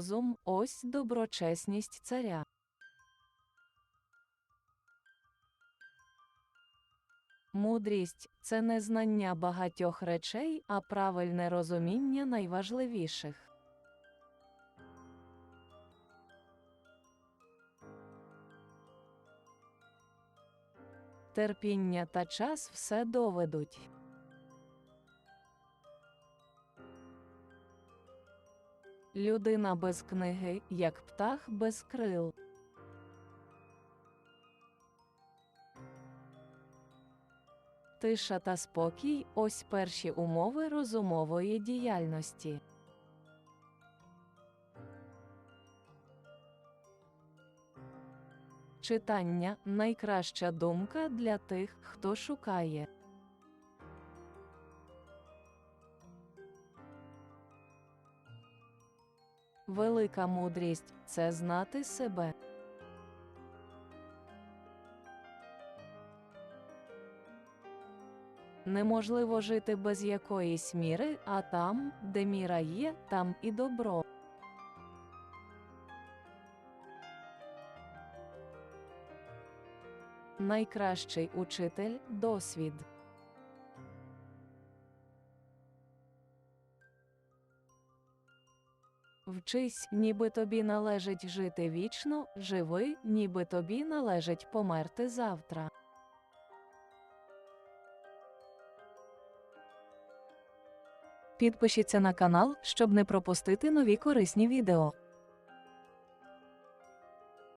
розум ось доброчесність царя. Мудрість це не знання багатьох речей, а правильне розуміння найважливіших. Терпіння та час все доведуть. Людина без книги, як птах без крил. Тиша та спокій ось перші умови розумової діяльності. Читання найкраща думка для тих, хто шукає. Велика мудрість це знати себе. Неможливо жити без якоїсь міри, а там, де міра є, там і добро. Найкращий учитель досвід. Вчись, ніби тобі належить жити вічно, живи, ніби тобі належить померти завтра. Підпишіться на канал, щоб не пропустити нові корисні відео.